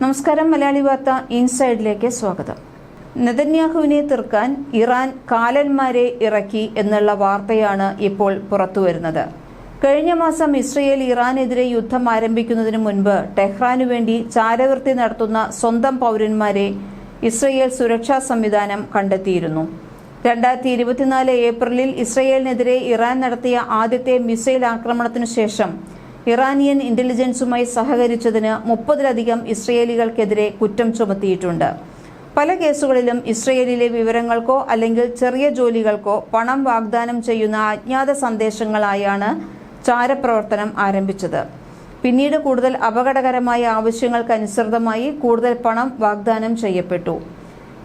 നമസ്കാരം മലയാളി വാർത്ത ഇൻസൈഡിലേക്ക് സ്വാഗതം. നെതന്യാഹുവിനെ തീർക്കാൻ ഇറാൻ കാലന്മാരെ ഇറക്കി എന്നുള്ള വാർത്തയാണ് ഇപ്പോൾ പുറത്തുവരുന്നത്. കഴിഞ്ഞ മാസം ഇസ്രയേൽ ഇറാനെതിരെ യുദ്ധം ആരംഭിക്കുന്നതിന് മുൻപ് ടെഹ്റാനു വേണ്ടി ചാരവൃത്തി നടത്തുന്ന സ്വന്തം പൗരന്മാരെ ഇസ്രയേൽ സുരക്ഷാ സംവിധാനം കണ്ടെത്തിയിരുന്നു. രണ്ടായിരത്തി ഇരുപത്തിനാല് ഏപ്രിലിൽ ഇസ്രയേലിനെതിരെ ഇറാൻ നടത്തിയ ആദ്യത്തെ മിസൈൽ ആക്രമണത്തിനു ശേഷം ഇറാനിയൻ ഇന്റലിജൻസുമായി സഹകരിച്ചതിന് മുപ്പതിലധികം ഇസ്രയേലികൾക്കെതിരെ കുറ്റം ചുമത്തിയിട്ടുണ്ട്. പല കേസുകളിലും ഇസ്രയേലിലെ വിവരങ്ങൾക്കോ അല്ലെങ്കിൽ ചെറിയ ജോലികൾക്കോ പണം വാഗ്ദാനം ചെയ്യുന്ന അജ്ഞാത സന്ദേശങ്ങളായാണ് ചാരപ്രവർത്തനം ആരംഭിച്ചത്. പിന്നീട് കൂടുതൽ അപകടകരമായ ആവശ്യങ്ങൾക്കനുസൃതമായി കൂടുതൽ പണം വാഗ്ദാനം ചെയ്യപ്പെട്ടു.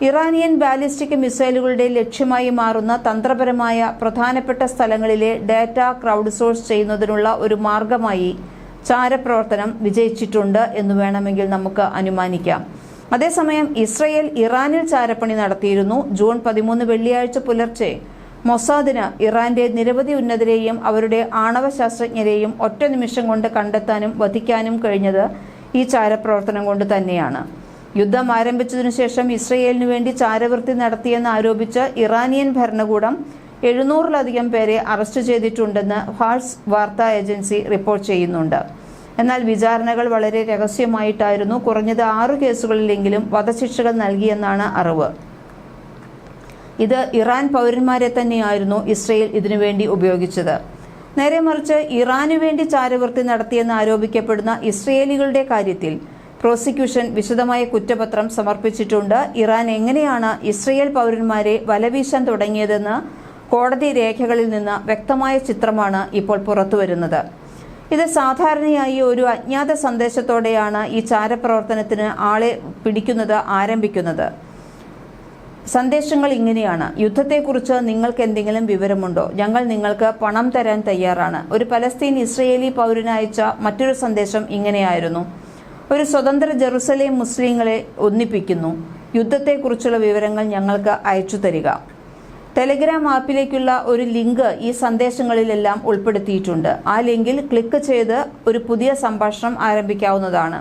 ഇറാനിയൻ ബാലിസ്റ്റിക് മിസൈലുകളുടെ ലക്ഷ്യമായി മാറുന്ന തന്ത്രപരമായ പ്രധാനപ്പെട്ട സ്ഥലങ്ങളിലെ ഡാറ്റ ക്രൗഡ് സോഴ്സ് ചെയ്യുന്നതിനുള്ള ഒരു മാർഗമായി ചാരപ്രവർത്തനം വിജയിച്ചിട്ടുണ്ട് എന്ന് വേണമെങ്കിൽ നമുക്ക് അനുമാനിക്കാം. അതേസമയം ഇസ്രയേൽ ഇറാനിൽ ചാരപ്പണി നടത്തിയിരുന്നു. ജൂൺ പതിമൂന്ന് വെള്ളിയാഴ്ച പുലർച്ചെ മൊസാദിന് ഇറാന്റെ നിരവധി ഉന്നതരെയും അവരുടെ ആണവ ശാസ്ത്രജ്ഞരെയും ഒറ്റ നിമിഷം കൊണ്ട് കണ്ടെത്താനും വധിക്കാനും കഴിഞ്ഞത് ഈ ചാരപ്രവർത്തനം കൊണ്ട് തന്നെയാണ്. യുദ്ധം ആരംഭിച്ചതിനു ശേഷം ഇസ്രയേലിനു വേണ്ടി ചാരവൃത്തി നടത്തിയെന്ന് ആരോപിച്ച ഇറാനിയൻ ഭരണകൂടം എഴുന്നൂറിലധികം പേരെ അറസ്റ്റ് ചെയ്തിട്ടുണ്ടെന്ന് ഫാൾസ് വാർത്താ ഏജൻസി റിപ്പോർട്ട് ചെയ്യുന്നുണ്ട്. എന്നാൽ വിചാരണകൾ വളരെ രഹസ്യമായിട്ടായിരുന്നു. കുറഞ്ഞത് ആറു കേസുകളിലെങ്കിലും വധശിക്ഷകൾ നൽകിയെന്നാണ് അറിവ്. ഇത് ഇറാൻ പൗരന്മാരെ തന്നെയായിരുന്നു ഇസ്രയേൽ ഇതിനുവേണ്ടി ഉപയോഗിച്ചത്. നേരെ മറിച്ച് ഇറാനു വേണ്ടി ചാരവൃത്തി നടത്തിയെന്ന് ആരോപിക്കപ്പെടുന്ന ഇസ്രയേലികളുടെ കാര്യത്തിൽ പ്രോസിക്യൂഷൻ വിശദമായ കുറ്റപത്രം സമർപ്പിച്ചിട്ടുണ്ട്. ഇറാൻ എങ്ങനെയാണ് ഇസ്രയേൽ പൗരന്മാരെ വലവീശാൻ തുടങ്ങിയതെന്ന് കോടതി രേഖകളിൽ നിന്ന് വ്യക്തമായ ചിത്രമാണ് ഇപ്പോൾ പുറത്തുവരുന്നത്. ഇത് സാധാരണയായി ഒരു അജ്ഞാത സന്ദേശത്തോടെയാണ് ഈ ചാരപ്രവർത്തനത്തിന് ആളെ പിടിക്കുന്നത് ആരംഭിക്കുന്നത്. സന്ദേശങ്ങൾ ഇങ്ങനെയാണ്. യുദ്ധത്തെക്കുറിച്ച് നിങ്ങൾക്ക് എന്തെങ്കിലും വിവരമുണ്ടോ? ഞങ്ങൾ നിങ്ങൾക്ക് പണം തരാൻ തയ്യാറാണ്. ഒരു പലസ്തീൻ ഇസ്രയേലി പൗരനയച്ച മറ്റൊരു സന്ദേശം ഇങ്ങനെയായിരുന്നു. ഒരു സ്വതന്ത്ര ജെറുസലേം മുസ്ലിങ്ങളെ ഒന്നിപ്പിക്കുന്നു. യുദ്ധത്തെക്കുറിച്ചുള്ള വിവരങ്ങൾ ഞങ്ങൾക്ക് അയച്ചു തരിക. ടെലിഗ്രാം ആപ്പിലേക്കുള്ള ഒരു ലിങ്ക് ഈ സന്ദേശങ്ങളിലെല്ലാം ഉൾപ്പെടുത്തിയിട്ടുണ്ട്. ആ ലിങ്കിൽ ക്ലിക്ക് ചെയ്ത് ഒരു പുതിയ സംഭാഷണം ആരംഭിക്കാവുന്നതാണ്.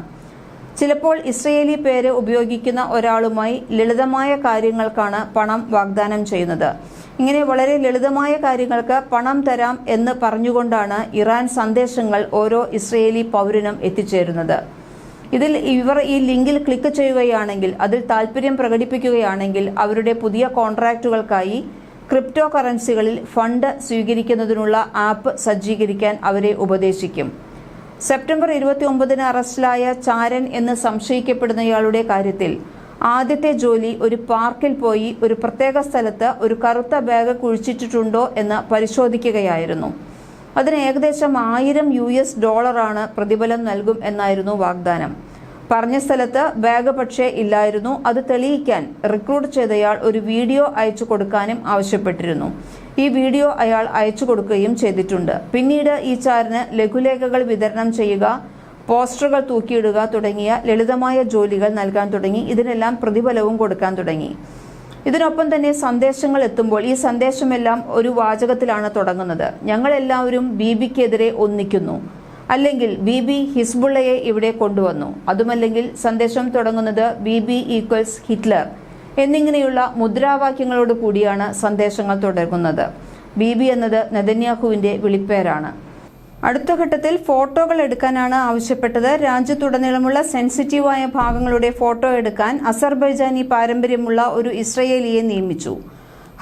ചിലപ്പോൾ ഇസ്രയേലി പേര് ഉപയോഗിക്കുന്ന ഒരാളുമായി ലളിതമായ കാര്യങ്ങൾക്കാണ് പണം വാഗ്ദാനം ചെയ്യുന്നത്. ഇങ്ങനെ വളരെ ലളിതമായ കാര്യങ്ങൾക്ക് പണം തരാം എന്ന് പറഞ്ഞുകൊണ്ടാണ് ഇറാൻ സന്ദേശങ്ങൾ ഓരോ ഇസ്രയേലി പൗരനും എത്തിച്ചേരുന്നത്. ഇതിൽ ഇവർ ഈ ലിങ്കിൽ ക്ലിക്ക് ചെയ്യുകയാണെങ്കിൽ അതിൽ താല്പര്യം പ്രകടിപ്പിക്കുകയാണെങ്കിൽ അവരുടെ പുതിയ കോൺട്രാക്റ്റുകൾക്കായി ക്രിപ്റ്റോ കറൻസികളിൽ ഫണ്ട് സ്വീകരിക്കുന്നതിനുള്ള ആപ്പ് സജ്ജീകരിക്കാൻ അവരെ ഉപദേശിക്കും. സെപ്റ്റംബർ ഇരുപത്തി ഒമ്പതിന് അറസ്റ്റിലായ ചാരൻ എന്ന് സംശയിക്കപ്പെടുന്നയാളുടെ കാര്യത്തിൽ ആദ്യത്തെ ജോലി ഒരു പാർക്കിൽ പോയി ഒരു പ്രത്യേക സ്ഥലത്ത് ഒരു കറുത്ത ബാഗ് കുഴിച്ചിട്ടുണ്ടോ എന്ന് പരിശോധിക്കുകയായിരുന്നു. അതിന് ഏകദേശം ആയിരം യു എസ് ഡോളറാണ് പ്രതിഫലം നൽകും എന്നായിരുന്നു വാഗ്ദാനം. പറഞ്ഞ സ്ഥലത്ത് ബാഗ് പക്ഷേ ഇല്ലായിരുന്നു. അത് തെളിയിക്കാൻ റിക്രൂട്ട് ചെയ്തയാൾ ഒരു വീഡിയോ അയച്ചു കൊടുക്കാനും ആവശ്യപ്പെട്ടിരുന്നു. ഈ വീഡിയോ അയാൾ അയച്ചു കൊടുക്കുകയും ചെയ്തിട്ടുണ്ട്. പിന്നീട് ഈ ചാറിന് ലഘുലേഖകൾ വിതരണം ചെയ്യുക പോസ്റ്ററുകൾ തൂക്കിയിടുക തുടങ്ങിയ ലളിതമായ ജോലികൾ നൽകാൻ തുടങ്ങി. ഇതിനെല്ലാം പ്രതിഫലവും കൊടുക്കാൻ തുടങ്ങി. ഇതിനൊപ്പം തന്നെ സന്ദേശങ്ങൾ എത്തുമ്പോൾ ഈ സന്ദേശമെല്ലാം ഒരു വാചകത്തിലാണ് തുടങ്ങുന്നത്. ഞങ്ങളെല്ലാവരും ബിബിക്കെതിരെ ഒന്നിക്കുന്നു. അല്ലെങ്കിൽ ബി ബി ഹിസ്ബുള്ളയെ ഇവിടെ കൊണ്ടുവന്നു. അതുമല്ലെങ്കിൽ സന്ദേശം തുടങ്ങുന്നത് ബി ബി ഈക്വൽസ് ഹിറ്റ്ലർ എന്നിങ്ങനെയുള്ള മുദ്രാവാക്യങ്ങളോട് കൂടിയാണ് സന്ദേശങ്ങൾ തുടങ്ങുന്നത് ബി ബി എന്നത് നെതന്യാഹുവിന്റെ വിളിപ്പേരാണ്. അടുത്ത ഘട്ടത്തിൽ ഫോട്ടോകൾ എടുക്കാനാണ് ആവശ്യപ്പെട്ടത്. രാജ്യത്തുടനീളമുള്ള സെൻസിറ്റീവായ ഭാഗങ്ങളുടെ ഫോട്ടോ എടുക്കാൻ അസർബൈജാനി പാരമ്പര്യമുള്ള ഒരു ഇസ്രയേലിയെ നിയമിച്ചു.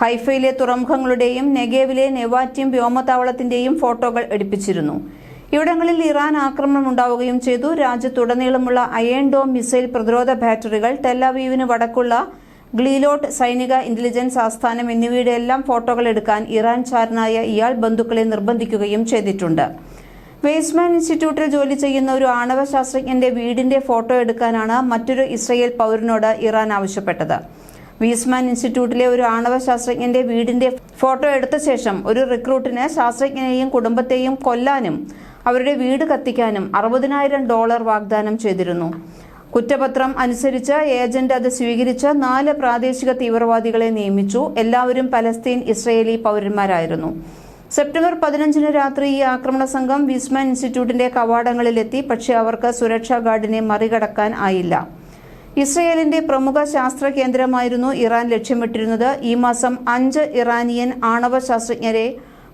ഹൈഫയിലെ തുറമുഖങ്ങളുടെയും നെഗേവിലെ നെവാറ്റിയം വ്യോമതാവളത്തിന്റെയും ഫോട്ടോകൾ എടുപ്പിച്ചിരുന്നു. ഇവിടങ്ങളിൽ ഇറാൻ ആക്രമണം ഉണ്ടാവുകയും ചെയ്തു. രാജ്യത്തുടനീളമുള്ള അയൺ ഡോം മിസൈൽ പ്രതിരോധ ബാറ്ററികൾ ടെല്ലാവീവിന് വടക്കുള്ള ഗ്ലീലോട്ട് സൈനിക ഇന്റലിജൻസ് ആസ്ഥാനം എന്നിവയുടെ എല്ലാം ഫോട്ടോകൾ എടുക്കാൻ ഇറാൻ ചാരനായ ഇയാൾ ബന്ധുക്കളെ നിർബന്ധിക്കുകയും ചെയ്തിട്ടുണ്ട്. വേസ്മാൻ ഇൻസ്റ്റിറ്റ്യൂട്ടിൽ ജോലി ചെയ്യുന്ന ഒരു ആണവ ശാസ്ത്രജ്ഞന്റെ വീടിന്റെ ഫോട്ടോ എടുക്കാനാണ് മറ്റൊരു ഇസ്രയേൽ പൗരനോട് ഇറാൻ ആവശ്യപ്പെട്ടത്. വീസ്മാൻ ഇൻസ്റ്റിറ്റ്യൂട്ടിലെ ഒരു ആണവ ശാസ്ത്രജ്ഞന്റെ വീടിന്റെ ഫോട്ടോ എടുത്ത ശേഷം ഒരു റിക്രൂട്ടിന് ശാസ്ത്രജ്ഞനെയും കുടുംബത്തെയും കൊല്ലാനും അവരുടെ വീട് കത്തിക്കാനും അറുപതിനായിരം ഡോളർ വാഗ്ദാനം ചെയ്തിരുന്നു. കുറ്റപത്രം അനുസരിച്ച് ഏജന്റ് അത് സ്വീകരിച്ച് നാല് പ്രാദേശിക തീവ്രവാദികളെ നിയമിച്ചു. എല്ലാവരും പലസ്തീൻ ഇസ്രയേലി പൗരന്മാരായിരുന്നു. സെപ്റ്റംബർ പതിനഞ്ചിന് രാത്രി ഈ ആക്രമണ സംഘം വിസ്മാൻ ഇൻസ്റ്റിറ്റ്യൂട്ടിന്റെ കവാടങ്ങളിലെത്തി. പക്ഷേ അവർക്ക് സുരക്ഷാ ഗാർഡിനെ മറികടക്കാൻ ആയില്ല. ഇസ്രയേലിന്റെ പ്രമുഖ ശാസ്ത്ര കേന്ദ്രമായിരുന്നു ഇറാൻ ലക്ഷ്യമിട്ടിരുന്നത്. ഈ മാസം അഞ്ച് ഇറാനിയൻ ആണവ ശാസ്ത്രജ്ഞരെ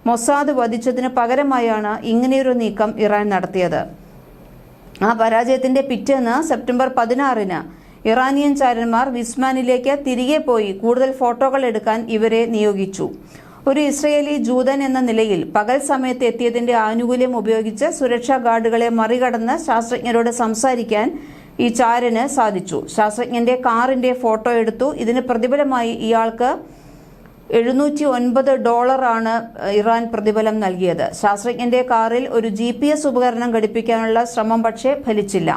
മൊസാദ് വധിച്ചതിന് പകരമായാണ് ഇങ്ങനെയൊരു നീക്കം ഇറാൻ നടത്തിയത്. ആ പരാജയത്തിന്റെ പിറ്റേന്ന് സെപ്റ്റംബർ പതിനാറിന് ഇറാനിയൻ ചാരന്മാർ വിസ്മാനിലേക്ക് തിരികെ പോയി കൂടുതൽ ഫോട്ടോകൾ എടുക്കാൻ ഇവരെ നിയോഗിച്ചു. ഒരു ഇസ്രയേലി ജൂതൻ എന്ന നിലയിൽ പകൽ സമയത്ത് എത്തിയതിന്റെ ആനുകൂല്യം ഉപയോഗിച്ച് സുരക്ഷാ ഗാർഡുകളെ മറികടന്ന് ശാസ്ത്രജ്ഞരോട് സംസാരിക്കാൻ ഈ ചാരന് സാധിച്ചു. ശാസ്ത്രജ്ഞന്റെ കാറിന്റെ ഫോട്ടോ എടുത്തു. ഇതിന് പ്രതിഫലമായി ഇയാൾക്ക് എഴുന്നൂറ്റി ഒൻപത് ഡോളറാണ് ഇറാൻ പ്രതിഫലം നൽകിയത്. ശാസ്ത്രജ്ഞന്റെ കാറിൽ ഒരു ജി പി എസ് ഉപകരണം ഘടിപ്പിക്കാനുള്ള ശ്രമം പക്ഷേ ഫലിച്ചില്ല.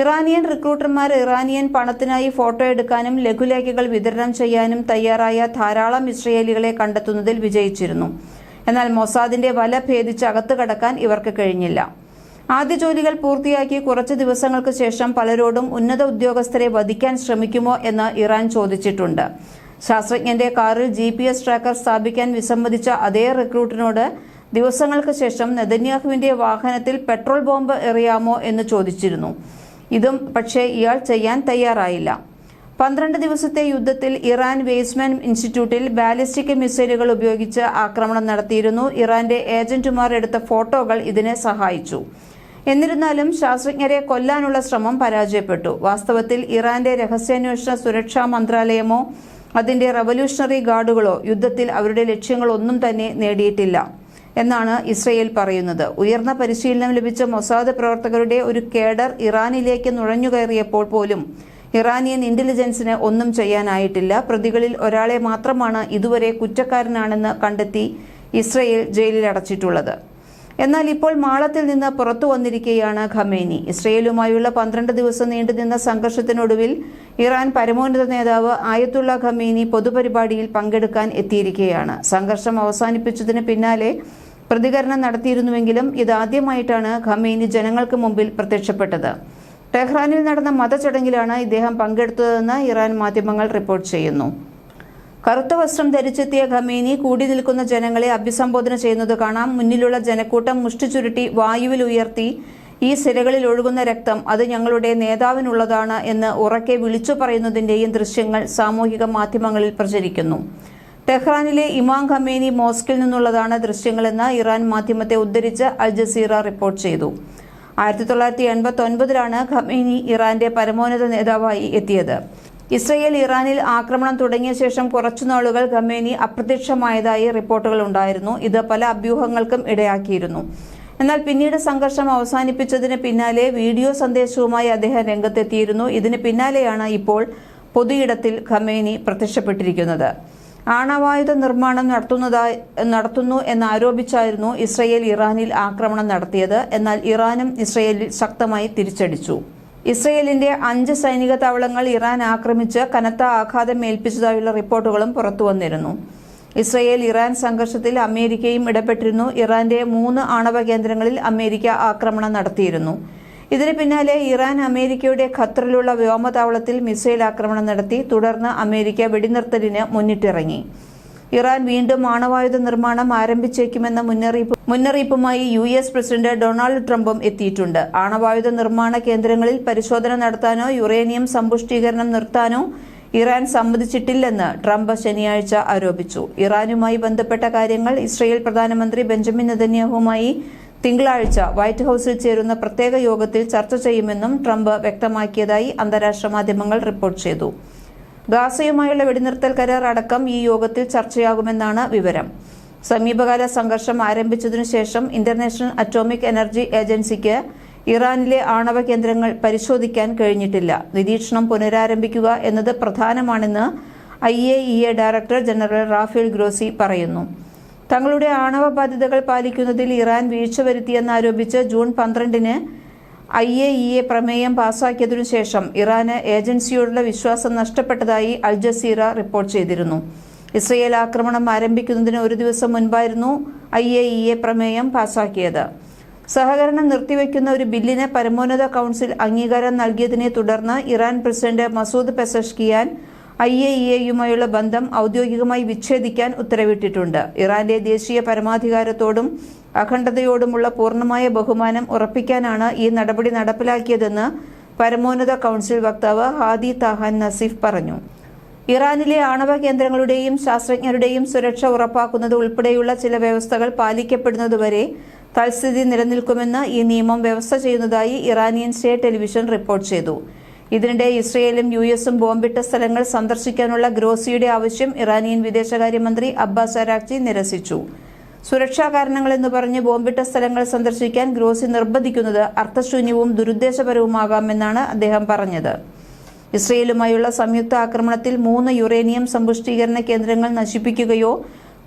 ഇറാനിയൻ റിക്രൂട്ടർമാർ ഇറാനിയൻ പണത്തിനായി ഫോട്ടോ എടുക്കാനും ലഘുലേഖകൾ വിതരണം ചെയ്യാനും തയ്യാറായ ധാരാളം ഇസ്രയേലികളെ കണ്ടെത്തുന്നതിൽ വിജയിച്ചിരുന്നു. എന്നാൽ മൊസാദിന്റെ വല ഭേദിച്ച് അകത്ത് കടക്കാൻ ഇവർക്ക് കഴിഞ്ഞില്ല. ആദ്യ ജോലികൾ പൂർത്തിയാക്കി കുറച്ച് ദിവസങ്ങൾക്ക് ശേഷം പലരോടും ഉന്നത ഉദ്യോഗസ്ഥരെ വധിക്കാൻ ശ്രമിക്കുമോ എന്ന് ഇറാൻ ചോദിച്ചിട്ടുണ്ട്. ശാസ്ത്രജ്ഞന്റെ കാറിൽ ജി പി എസ് ട്രാക്കർ സ്ഥാപിക്കാൻ വിസമ്മതിച്ച അതേ റിക്രൂട്ടിനോട് ദിവസങ്ങൾക്ക് ശേഷം നെതന്യാഹുവിന്റെ വാഹനത്തിൽ പെട്രോൾ ബോംബ് എറിയാമോ എന്ന് ചോദിച്ചിരുന്നു. ഇതും പക്ഷേ ഇയാൾ ചെയ്യാൻ തയ്യാറായില്ല. പന്ത്രണ്ട് ദിവസത്തെ യുദ്ധത്തിൽ ഇറാൻ വേസ്മാൻ ഇൻസ്റ്റിറ്റ്യൂട്ടിൽ ബാലിസ്റ്റിക് മിസൈലുകൾ ഉപയോഗിച്ച് ആക്രമണം നടത്തിയിരുന്നു. ഇറാന്റെ ഏജന്റുമാർ എടുത്ത ഫോട്ടോകൾ ഇതിനെ സഹായിച്ചു. എന്നിരുന്നാലും ശാസ്ത്രജ്ഞരെ കൊല്ലാനുള്ള ശ്രമം പരാജയപ്പെട്ടു. വാസ്തവത്തിൽ ഇറാന്റെ രഹസ്യാന്വേഷണ സുരക്ഷാ മന്ത്രാലയമോ അതിന്റെ റവല്യൂഷണറി ഗാർഡുകളോ യുദ്ധത്തിൽ അവരുടെ ലക്ഷ്യങ്ങളൊന്നും തന്നെ നേടിയിട്ടില്ല എന്നാണ് ഇസ്രയേൽ പറയുന്നത്. ഉയർന്ന പരിശീലനം ലഭിച്ച മൊസാദ് പ്രവർത്തകരുടെ ഒരു കേഡർ ഇറാനിലേക്ക് നുഴഞ്ഞുകയറിയപ്പോൾ പോലും ഇറാനിയൻ ഇന്റലിജൻസിന് ഒന്നും ചെയ്യാനായിട്ടില്ല. പ്രതികളിൽ ഒരാളെ മാത്രമാണ് ഇതുവരെ കുറ്റക്കാരനാണെന്ന് കണ്ടെത്തി ഇസ്രയേൽ ജയിലിൽ അടച്ചിട്ടുള്ളത് എന്നാൽ ഇപ്പോൾ മാളത്തിൽ നിന്ന് പുറത്തു വന്നിരിക്കുകയാണ് ഖമേനി. ഇസ്രയേലുമായുള്ള പന്ത്രണ്ട് ദിവസം നീണ്ടുനിന്ന സംഘർഷത്തിനൊടുവിൽ ഇറാൻ പരമോന്നത നേതാവ് ആയത്തുള്ള ഖമേനി പൊതുപരിപാടിയിൽ പങ്കെടുക്കാൻ എത്തിയിരിക്കുകയാണ് സംഘർഷം അവസാനിപ്പിച്ചതിന് പിന്നാലെ പ്രതികരണം നടത്തിയിരുന്നുവെങ്കിലും ഇതാദ്യമായിട്ടാണ് ഖമേനി ജനങ്ങൾക്ക് മുമ്പിൽ പ്രത്യക്ഷപ്പെട്ടത്. ടെഹ്റാനിൽ നടന്ന മതചടങ്ങിലാണ് ഇദ്ദേഹം പങ്കെടുത്തതെന്ന് ഇറാൻ മാധ്യമങ്ങൾ റിപ്പോർട്ട് ചെയ്യുന്നു. കറുത്ത വസ്ത്രം ധരിച്ചെത്തിയ ഖമേനി കൂടി നിൽക്കുന്ന ജനങ്ങളെ അഭിസംബോധന ചെയ്യുന്നത് കാണാം. മുന്നിലുള്ള ജനക്കൂട്ടം മുഷ്ടി ചുരുട്ടി വായുവിൽ ഉയർത്തി ഈ സിരകളിൽ ഒഴുകുന്ന രക്തം അത് ഞങ്ങളുടെ നേതാവിനുള്ളതാണ് എന്ന് ഉറക്കെ വിളിച്ചു പറയുന്നതിന്റെയും ദൃശ്യങ്ങൾ സാമൂഹിക മാധ്യമങ്ങളിൽ പ്രചരിക്കുന്നു. ടെഹ്റാനിലെ ഇമാം ഖമേനി മോസ്കിൽ നിന്നുള്ളതാണ് ദൃശ്യങ്ങളെന്ന് ഇറാൻ മാധ്യമത്തെ ഉദ്ധരിച്ച് അൽ ജസീറ റിപ്പോർട്ട് ചെയ്തു. ആയിരത്തി തൊള്ളായിരത്തി എൺപത്തി ഒൻപതിലാണ് ഖമേനി ഇറാന്റെ പരമോന്നത നേതാവായി എത്തിയത്. ഇസ്രയേൽ ഇറാനിൽ ആക്രമണം തുടങ്ങിയ ശേഷം കുറച്ചുനാളുകൾ ഖമേനി അപ്രത്യക്ഷമായതായി റിപ്പോർട്ടുകൾ ഉണ്ടായിരുന്നു. ഇത് പല അഭ്യൂഹങ്ങൾക്കും ഇടയാക്കിയിരുന്നു. എന്നാൽ പിന്നീട് സംഘർഷം അവസാനിപ്പിച്ചതിന് പിന്നാലെ വീഡിയോ സന്ദേശവുമായി അദ്ദേഹം രംഗത്തെത്തിയിരുന്നു. ഇതിന് പിന്നാലെയാണ് ഇപ്പോൾ പൊതുയിടത്തിൽ ഖമേനി പ്രത്യക്ഷപ്പെട്ടിരിക്കുന്നത്. ആണവായുധ നിർമ്മാണം നടത്തുന്നതായി നടത്തുന്നു എന്നാരോപിച്ചായിരുന്നു ഇസ്രയേൽ ഇറാനിൽ ആക്രമണം നടത്തിയത്. എന്നാൽ ഇറാനും ഇസ്രയേലിൽ ശക്തമായി തിരിച്ചടിച്ചു. ഇസ്രയേലിന്റെ അഞ്ച് സൈനിക താവളങ്ങൾ ഇറാൻ ആക്രമിച്ച് കനത്ത ആഘാതം ഏൽപ്പിച്ചതായുള്ള റിപ്പോർട്ടുകളും പുറത്തുവന്നിരുന്നു ഇസ്രയേൽ ഇറാൻ സംഘർഷത്തിൽ അമേരിക്കയും ഇടപെട്ടിരുന്നു. ഇറാന്റെ മൂന്ന് ആണവ കേന്ദ്രങ്ങളിൽ അമേരിക്ക ആക്രമണം നടത്തിയിരുന്നു. ഇതിന് പിന്നാലെ ഇറാൻ അമേരിക്കയുടെ ഖത്തറിലുള്ള വ്യോമതാവളത്തിൽ മിസൈൽ ആക്രമണം നടത്തി. തുടർന്ന് അമേരിക്ക വെടിനിർത്തലിന് മുന്നിട്ടിറങ്ങി. ഇറാൻ വീണ്ടും ആണവായുധ നിർമ്മാണം ആരംഭിച്ചേക്കുമെന്ന മുന്നറിയിപ്പ് മുന്നറിയിപ്പുമായി യു എസ് പ്രസിഡന്റ് ഡൊണാൾഡ് ട്രംപും എത്തിയിട്ടുണ്ട്. ആണവായുധ നിർമ്മാണ കേന്ദ്രങ്ങളിൽ പരിശോധന നടത്താനോ യുറേനിയം സമ്പുഷ്ടീകരണം നിർത്താനോ ഇറാൻ സമ്മതിച്ചിട്ടില്ലെന്ന് ട്രംപ് ശനിയാഴ്ച ആരോപിച്ചു. ഇറാനുമായി ബന്ധപ്പെട്ട കാര്യങ്ങൾ ഇസ്രയേൽ പ്രധാനമന്ത്രി ബെഞ്ചമിൻ നെതന്യാഹുമായി തിങ്കളാഴ്ച വൈറ്റ് ഹൌസിൽ ചേരുന്ന പ്രത്യേക യോഗത്തിൽ ചർച്ച ചെയ്യുമെന്നും ട്രംപ് വ്യക്തമാക്കിയതായി അന്താരാഷ്ട്ര മാധ്യമങ്ങൾ റിപ്പോർട്ട് ചെയ്തു. ഗാസയുമായുള്ള വെടിനിർത്തൽ കരാർ അടക്കം ഈ യോഗത്തിൽ ചർച്ചയാകുമെന്നാണ് വിവരം. സമീപകാല സംഘർഷം ആരംഭിച്ചതിനു ശേഷം ഇന്റർനാഷണൽ അറ്റോമിക് എനർജി ഏജൻസിക്ക് ഇറാനിലെ ആണവ കേന്ദ്രങ്ങൾ പരിശോധിക്കാൻ കഴിഞ്ഞിട്ടില്ല. നിരീക്ഷണം പുനരാരംഭിക്കുക എന്നത് പ്രധാനമാണെന്ന് I A E A director general Rafael Grossi പറയുന്നു. തങ്ങളുടെ ആണവ ബാധ്യതകൾ പാലിക്കുന്നതിൽ ഇറാൻ വീഴ്ച വരുത്തിയെന്നാരോപിച്ച് ജൂൺ പന്ത്രണ്ടിന് ഐ എ ഇ എ പ്രമേയം പാസാക്കിയതിനു ശേഷം ഇറാന് ഏജൻസിയോടുള്ള വിശ്വാസം നഷ്ടപ്പെട്ടതായി അൽ ജസീറ റിപ്പോർട്ട് ചെയ്തിരുന്നു. ഇസ്രയേൽ ആക്രമണം ആരംഭിക്കുന്നതിന് ഒരു ദിവസം മുൻപായിരുന്നു ഐ എ ഇ എ പ്രമേയം പാസാക്കിയത്. സഹകരണം നിർത്തിവെക്കുന്ന ഒരു ബില്ലിന് പരമോന്നത കൗൺസിൽ അംഗീകാരം നൽകിയതിനെ തുടർന്ന് Iran president Masoud Pezeshkian I A E എയുമായുള്ള ബന്ധം ഔദ്യോഗികമായി വിച്ഛേദിക്കാൻ ഉത്തരവിട്ടിട്ടുണ്ട്. ഇറാന്റെ ദേശീയ പരമാധികാരത്തോടും അഖണ്ഡതയോടുമുള്ള പൂർണമായ ബഹുമാനം ഉറപ്പിക്കാനാണ് ഈ നടപടി നടപ്പിലാക്കിയതെന്ന് പരമോന്നത കൗൺസിൽ വക്താവ് ഹാദി താഹാൻ നസീഫ് പറഞ്ഞു. ഇറാനിലെ ആണവ കേന്ദ്രങ്ങളുടെയും ശാസ്ത്രജ്ഞരുടെയും സുരക്ഷ ഉറപ്പാക്കുന്നത് ഉൾപ്പെടെയുള്ള ചില വ്യവസ്ഥകൾ പാലിക്കപ്പെടുന്നതുവരെ തൽസ്ഥിതി നിലനിൽക്കുമെന്ന് ഈ നിയമം വ്യവസ്ഥ ചെയ്യുന്നതായി ഇറാനിയൻ സ്റ്റേറ്റ് ടെലിവിഷൻ റിപ്പോർട്ട് ചെയ്തു. ഇതിനിടെ ഇസ്രയേലും യു എസും ബോംബിട്ട സ്ഥലങ്ങൾ സന്ദർശിക്കാനുള്ള ഗ്രോസിയുടെ ആവശ്യം ഇറാനിയൻ വിദേശകാര്യമന്ത്രി അബ്ബാസ് അരാക്ചി നിരസിച്ചു. സുരക്ഷാ കാരണങ്ങൾ എന്ന് പറഞ്ഞ് ബോംബിട്ട സ്ഥലങ്ങൾ സന്ദർശിക്കാൻ ഗ്രോസി നിർബന്ധിക്കുന്നത് അർത്ഥശൂന്യവും ദുരുദ്ദേശപരവുമാകാമെന്നാണ് അദ്ദേഹം പറഞ്ഞത്. ഇസ്രയേലുമായുള്ള സംയുക്ത ആക്രമണത്തിൽ മൂന്ന് യുറേനിയം സമ്പുഷ്ടീകരണ കേന്ദ്രങ്ങൾ നശിപ്പിക്കുകയോ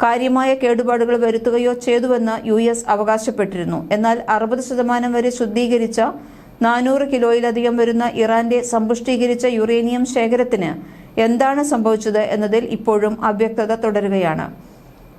കാര്യമായ കേടുപാടുകൾ വരുത്തുകയോ ചെയ്തുവെന്ന് യു എസ് അവകാശപ്പെട്ടിരുന്നു. എന്നാൽ അറുപത് ശതമാനം വരെ ശുദ്ധീകരിച്ച നാനൂറ് കിലോയിലധികം വരുന്ന ഇറാന്റെ സമ്പുഷ്ടീകരിച്ച യുറേനിയം ശേഖരത്തിന് എന്താണ് സംഭവിച്ചത് എന്നതിൽ ഇപ്പോഴും അവ്യക്തത തുടരുകയാണ്.